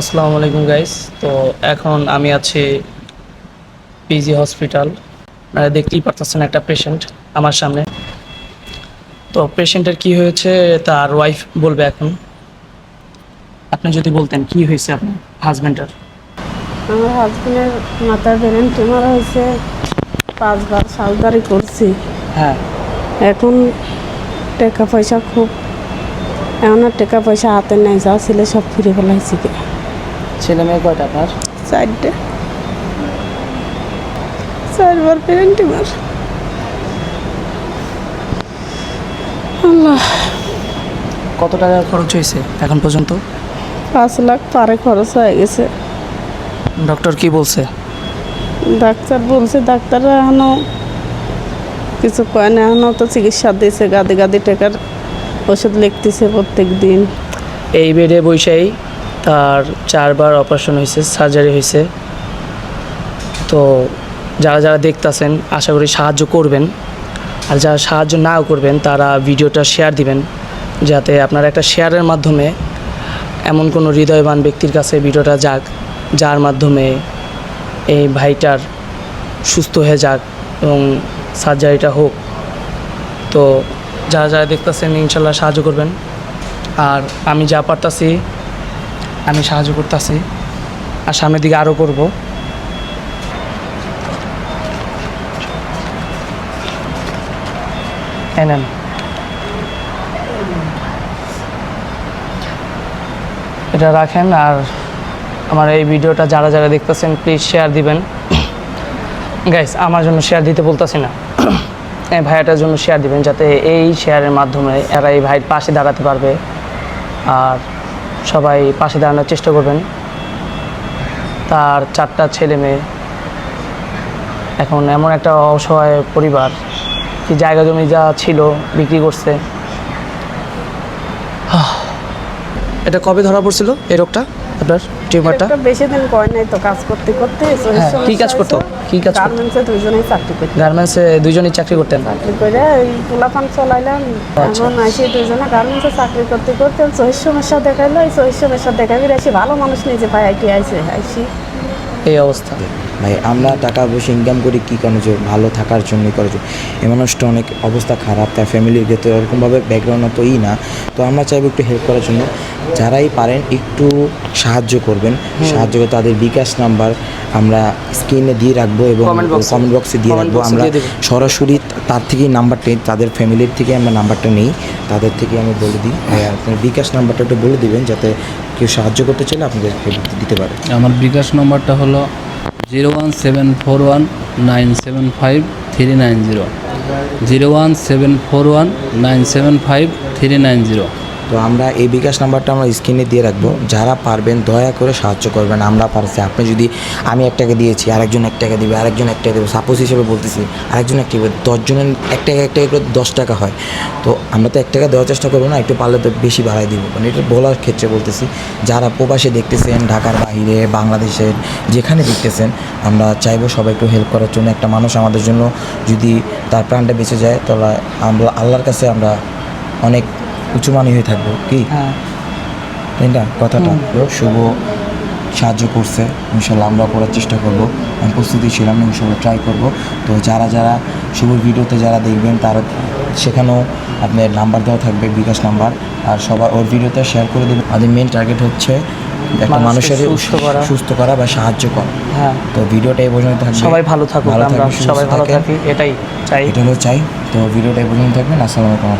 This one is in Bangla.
আসসালামু আলাইকুম গাইস তো এখন আমি আছি পিজি হসপিটাল আপনারা দেখতেই পারতেছেন একটা পেশেন্ট আমার সামনে। তো পেশেন্টের কি হয়েছে তার ওয়াইফ বলবে এখন। আপনি যদি বলতেন কি হয়েছে আপনার হাজব্যান্ডের আমার হাজবেন্ডের মাথার ব্রেন টিউমার হয়েছে পাঁচবার সার্জারি করছি। হ্যাঁ। এখন টাকা পয়সা খুব এমন আর টাকা পয়সা হাতে নেই যা ছিল সব ফিরে ফেলাইছি। ছেলে মেয়ে কয়টা আপনার? চারটে। চারবার ব্রেন টিউমার আল্লাহ। কত টাকা খরচ হয়েছে এখন পর্যন্ত? পাঁচ লাখ পারে খরচ হয়ে গেছে। ডক্টর কি বলছে? ডাক্তার বলছে ডাক্তাররা এখনও কিছু কয় না এখনও তো চিকিৎসা দিয়েছে গাদি গাদি টাকার ওষুধ লিখতেছে প্রত্যেক দিন এই বেডে বৈশাই তার চারবার অপারেশন হয়েছে সার্জারি হয়েছে তো যারা যারা দেখতাছেন, আশা করি সাহায্য করবেন। আর যারা সাহায্য নাও করবেন, তারা ভিডিওটা শেয়ার দিবেন, যাতে আপনার একটা শেয়ারের মাধ্যমে এমন কোনো হৃদয়বান ব্যক্তির কাছে ভিডিওটা যাক, যার মাধ্যমে এই ভাইটার সুস্থ হয়ে যাক এবং সার্জারিটা হোক। তো যারা যারা দেখতেছেন, ইনশাল্লাহ সাহায্য করবেন। আর আমি যা পারতাছি আমি সাহায্য করতেছি আর সামনের দিকে আরও করব। এই নেন। এটা রাখেন আর আমার এই ভিডিওটা যারা যারা দেখতেছেন প্লিজ শেয়ার দিবেন। গাইস আমার জন্য শেয়ার দিতে বলতেছি না। এই ভাইয়াটার জন্য শেয়ার দিবেন যাতে এই শেয়ারের মাধ্যমে এরা এই ভাইয়ের পাশে দাঁড়াতে পারবে। আর সবাই পাশে দাঁড়ানোর চেষ্টা করবেন। তার চারটা ছেলে মেয়ে। এখন এমন একটা অসহায় পরিবার কি জায়গা জমি যা ছিল বিক্রি করছে। এটা কবে ধরা পড়ছিল এই রোগটা? আপনার টিউমারটা? বেশি দিন কয় নাই তো কাজ করতে করতে হ্যাঁ, কি কাজ করতো? কি কাজ গার্মেন্টসে দুইজনেই চাকরি করতে গার্মেন্টসে দুজনেই চাকরি করতেন? চাকরি করে ওই পোলাপান চলাইলাম। আচ্ছা। এখন আসি দুইজনে গার্মেন্টসে চাকরি করতে করতে চহির সমস্যা দেখাইলো। এই চহির সমস্যা দেখাবি আসি ভালো মানুষ নিজে পায় আইটি আইসে আইসি। এই অবস্থা। ভাই আমরা টাকা পয়সা ইনকাম করি কী কারণে যে ভালো থাকার জন্য করার জন্য এই মানুষটা অনেক অবস্থা খারাপ তার ফ্যামিলির ভেতরে ওরকমভাবে ব্যাকগ্রাউন্ড তো ই না। তো আমরা চাইব একটু হেল্প করার জন্য। যারাই পারেন একটু সাহায্য করবেন। সাহায্য করে তাদের বিকাশ নাম্বার আমরা স্ক্রিনে দিয়ে রাখব এবং কমেন্ট বক্সে দিয়ে রাখব। আমরা সরাসরি তার থেকেই নাম্বারটা তাদের ফ্যামিলির থেকে আমরা নাম্বারটা নেই। তাদের থেকে আমি বলে দিই আপনার বিকাশ নাম্বারটা একটু বলে দিবেন যাতে কেউ সাহায্য করতে চাইলে আপনাদেরকে দিতে পারে। আমার বিকাশ নাম্বারটা হলো zero one seven four one nine seven five three nine zero zero one seven four one nine seven five three nine zero তো আমরা এই বিকাশ নাম্বারটা আমরা স্ক্রিনে দিয়ে রাখব। যারা পারবেন দয়া করে সাহায্য করবেন। আমরা পারছি। আপনি যদি আমি এক টাকা দিয়েছি, আরেকজন এক টাকা দিবে, আরেকজন এক টাকা দেবে। সাপোজ হিসেবে বলতেছি, আরেকজন এক টাকা দশজনের এক টাকা এক টাকা করে দশ টাকা হয়। তো আমরা তো এক টাকা দেওয়ার চেষ্টা করব না, একটু পারলে তো বেশি বাড়াই দিব। মানে এটা বলার ক্ষেত্রে বলতেছি, যারা প্রবাসে দেখতেছেন, ঢাকার বাইরে, বাংলাদেশের যেখানে দেখতেছেন, আমরা চাইব সবাই একটু হেল্প করার জন্য। একটা মানুষ আমাদের জন্য যদি তার প্রাণটা বেঁচে যায়, তাহলে আমরা আল্লাহর কাছে আমরা অনেক উঁচু মানি হয়ে থাকব কি? হ্যাঁ। তাই না? কথাটা। শুভ সাহায্য করছে ইনশাল্লাহ আমরা করার চেষ্টা করব। আমি প্রস্তুতি ছিলাম ইনশাল্লাহ ট্রাই করব। তো যারা যারা শুভ ভিডিওতে যারা দেখবেন তারা সেখানেও আপনার নাম্বার দেওয়া থাকবে বিকাশ নাম্বার আর সবাই ওর ভিডিওতে শেয়ার করে দেবেন। আমাদের মেন টার্গেট হচ্ছে একটা মানুষের সুস্থ করা। সুস্থ করা বা সাহায্য করা। হ্যাঁ। তো ভিডিওটা এই পর্যন্ত থাকবে। সবাই ভালো থাকুক ভালো আমরা সবাই ভালো। থাকি এটাই চাই। এটা চাই। তো ভিডিওটা এই পর্যন্ত থাকবেন। আসসালামু আলাইকুম।